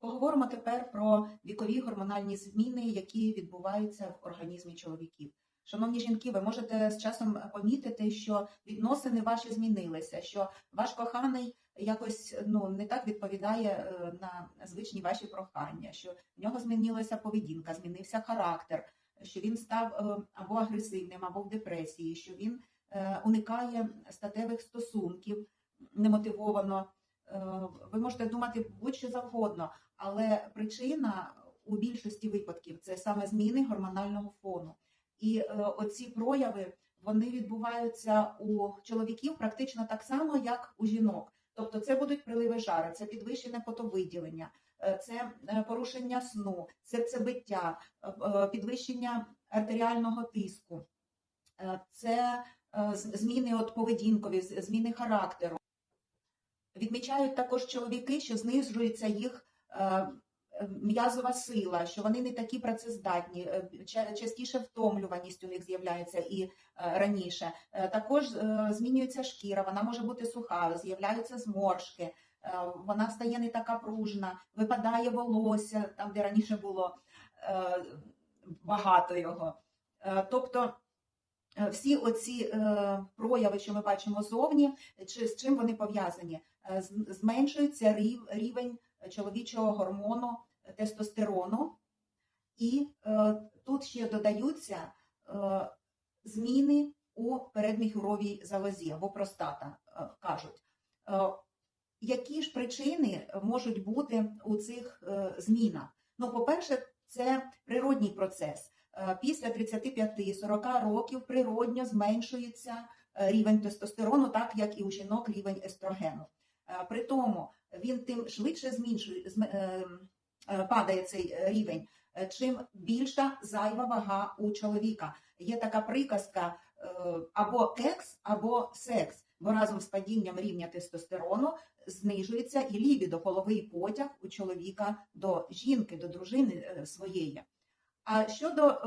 Поговоримо тепер про вікові гормональні зміни, які відбуваються в організмі чоловіків. Шановні жінки, ви можете з часом помітити, що відносини ваші змінилися, що ваш коханий якось ну не так відповідає е, на звичні ваші прохання, що в нього змінилася поведінка, змінився характер, що він став е, або агресивним, або в депресії, що він е, уникає статевих стосунків немотивовано. Е, Ви можете думати будь-що завгодно, але причина у більшості випадків це саме зміни гормонального фону. І е, оці прояви вони відбуваються у чоловіків практично так само, як у жінок. Тобто, це будуть приливи жару, це підвищене потовиділення, е, це порушення сну, серцебиття, підвищення артеріального тиску, це зміни от поведінкові, зміни характеру. Відмічають також чоловіки, що знижується їх е, м'язова сила, що вони не такі працездатні, е, частіше втомлюваність у них з'являється і е, раніше. Також змінюється шкіра, вона може бути суха, з'являються зморшки, вона стає не така пружна, випадає волосся там, де раніше було багато його. Тобто всі оці е, прояви, що ми бачимо зовні, чи з чим вони пов'язані? Е, Зменшується рівень чоловічого гормону тестостерону, і е, тут ще додаються е, зміни у передміхуровій залозі або простата, е, кажуть. Е, які ж причини можуть бути у цих е, змінах? Ну, по-перше, це природній процес. Е, Після 35-40 років природньо зменшується е, рівень тестостерону, так як і у жінок рівень естрогену. Е, При тому він тим швидше зменшує, зме- падає цей рівень, чим більша зайва вага у чоловіка. Є така приказка або кекс, або секс, бо разом з падінням рівня тестостерону знижується і лібідо, половий потяг у чоловіка до жінки, до дружини своєї. А щодо е,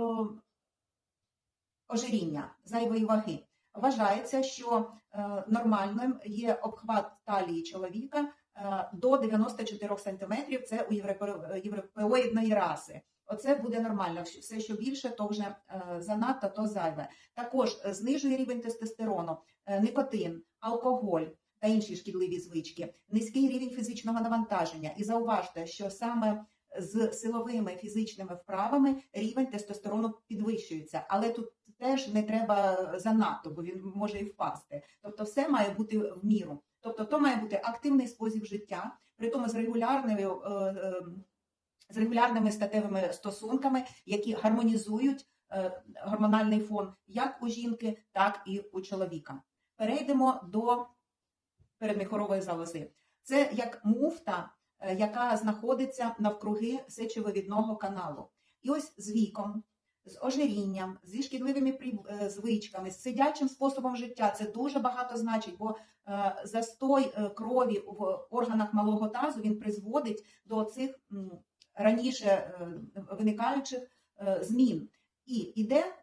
ожиріння зайвої ваги, вважається, що е, нормальним є обхват талії чоловіка е, до 94 см, це у європе- європеоїдної раси. Оце буде нормально. Все, що більше, то вже е, занадто, то зайве. Також е, знижує рівень тестостерону, е, никотин, алкоголь та інші шкідливі звички, низький рівень фізичного навантаження. І зауважте, що саме з силовими фізичними вправами рівень тестостерону підвищується, але тут теж не треба занадто, бо він може і впасти. Тобто, все має бути в міру. Тобто, то має бути активний спосіб життя, при тому з регулярною. е, е, з регулярними статевими стосунками, які гармонізують е, гормональний фон як у жінки, так і у чоловіка. Перейдемо до передміхорової залози. Це як муфта, яка знаходиться навкруги сечовивідного каналу. І ось з віком, з ожирінням, зі шкідливими е, звичками, з сидячим способом життя. Це дуже багато значить, бо е, застой е, крові в органах малого тазу він призводить до цих раніше е, виникаючих е, змін. І іде е,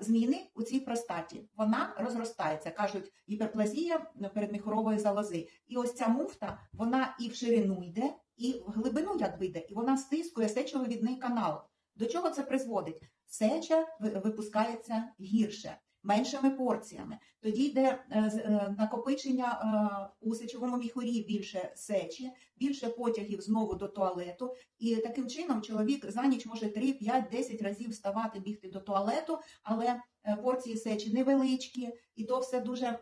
зміни у цій простаті. Вона розростається, кажуть, гіперплазія передміхорової залози. І ось ця муфта, вона і в ширину йде, і в глибину як вийде, і вона стискує сечовидний канал. До чого це призводить? Сеча випускається гірше, меншими порціями. Тоді йде е, е, накопичення е, у сечовому міхурі більше сечі, більше потягів знову до туалету. І таким чином чоловік за ніч може 3, 5, 10 разів вставати, бігти до туалету, але порції сечі невеличкі, і то все дуже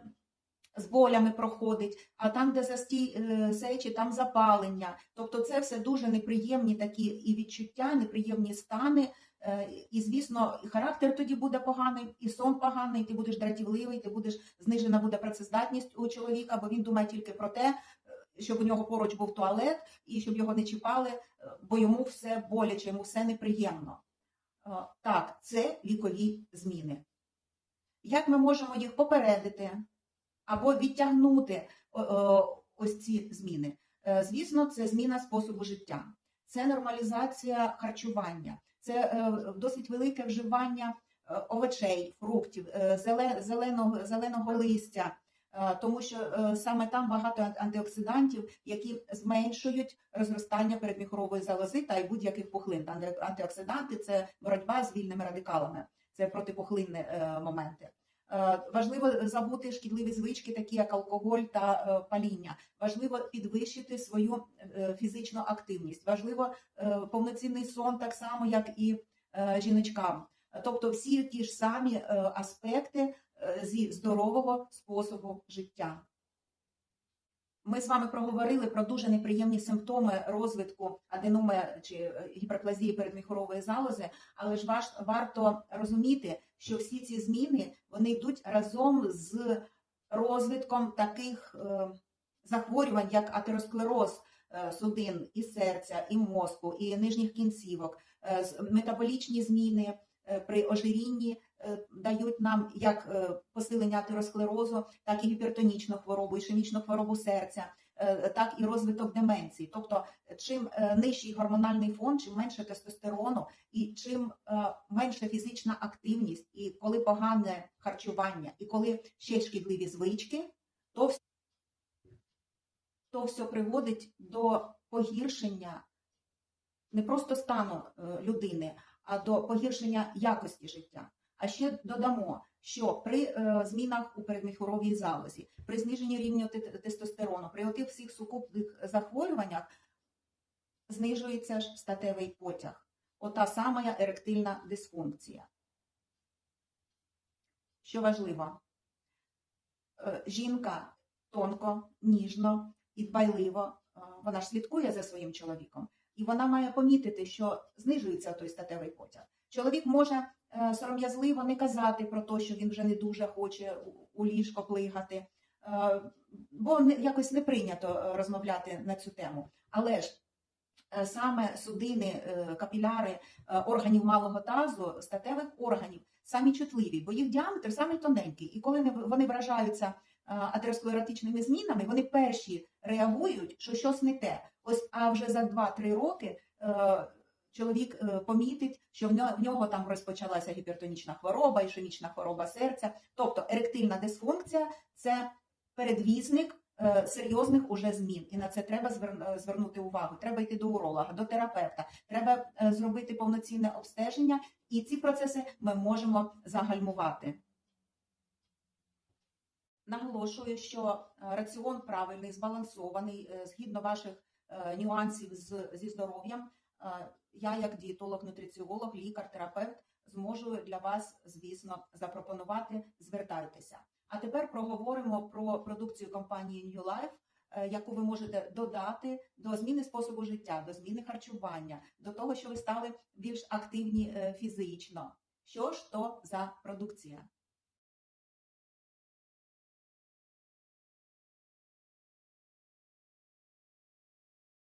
з болями проходить. А там, де застій сечі, там запалення. Тобто, це все дуже неприємні такі і відчуття, неприємні стани. Е, І, звісно, характер тоді буде поганий, і сон поганий, ти будеш дратівливий, ти будеш знижена буде працездатність у чоловіка, бо він думає тільки про те, е, щоб у нього поруч був туалет і щоб його не чіпали, е, бо йому все боляче, йому все неприємно. Так, це вікові зміни. Як ми можемо їх попередити або відтягнути ось ці зміни? Звісно, це зміна способу життя, це нормалізація харчування, це е, досить велике вживання е, овочей, фруктів, е, зеленого, зеленого листя, тому що саме там багато антиоксидантів, які зменшують розростання передміхорової залози та й будь-яких пухлин. Антиоксиданти це боротьба з вільними радикалами, це протипухлинні моменти. Е, Важливо забути шкідливі звички, такі як алкоголь та е, паління. Важливо підвищити свою е, фізичну активність. Важливо повноцінний сон, так само як і жіночкам. Тобто, всі ті ж самі аспекти зі здорового способу життя. Ми з вами проговорили про дуже неприємні симптоми розвитку аденоми чи е, гіперплазії передміхорової залози, але ж ваш, варто розуміти, що всі ці зміни вони йдуть разом з розвитком таких е, захворювань, як атеросклероз е, судин і серця, і мозку, і нижніх кінцівок, метаболічні зміни при ожирінні дають нам як е, посилення атеросклерозу, так і гіпертонічну хворобу, ішемічну хворобу серця, е, так і розвиток деменції. Тобто, чим е, нижчий гормональний фон, чим менше тестостерону, і чим е, менша фізична активність, і коли погане харчування, і коли ще шкідливі звички, то вс- то все приводить до погіршення не просто стану е, людини, а до погіршення якості життя. А ще додамо, що при е, змінах у передміхоровій залозі, при зниженні рівня тестостерону, при отих всіх сукупних захворюваннях знижується ж статевий потяг. Ота сама еректильна дисфункція. Що важливо, е, жінка тонко, ніжно і дбайливо, е, вона ж слідкує за своїм чоловіком, і вона має помітити, що знижується той статевий потяг. Чоловік може е, сором'язливо не казати про те, що він вже не дуже хоче у- ліжко плигати, е, бо якось не прийнято е, розмовляти на цю тему. Але ж саме судини, капіляри органів малого тазу, статевих органів самі чутливі, бо їх діаметр самий тоненький. І коли вони вражаються атеросклеротичними змінами, вони перші реагують, що щось не те. Ось, а вже за 2-3 роки чоловік е, помітить, що в нього, там розпочалася гіпертонічна хвороба, ішемічна хвороба серця. Тобто еректильна дисфункція це передвісник е, серйозних уже змін. І на це треба е, звернути увагу. Треба йти до уролога, до терапевта. Треба зробити повноцінне обстеження, і ці процеси ми можемо загальмувати. Наголошую, що раціон правильний, збалансований, згідно ваших нюансів з, зі здоров'ям. Е, Я, як дієтолог, нутриціолог, лікар, терапевт, зможу для вас, звісно, запропонувати. Звертайтеся. А тепер проговоримо про продукцію компанії New Life, е, яку ви можете додати до зміни способу життя, до зміни харчування, до того, що ви стали більш активні е, фізично. Що ж то за продукція?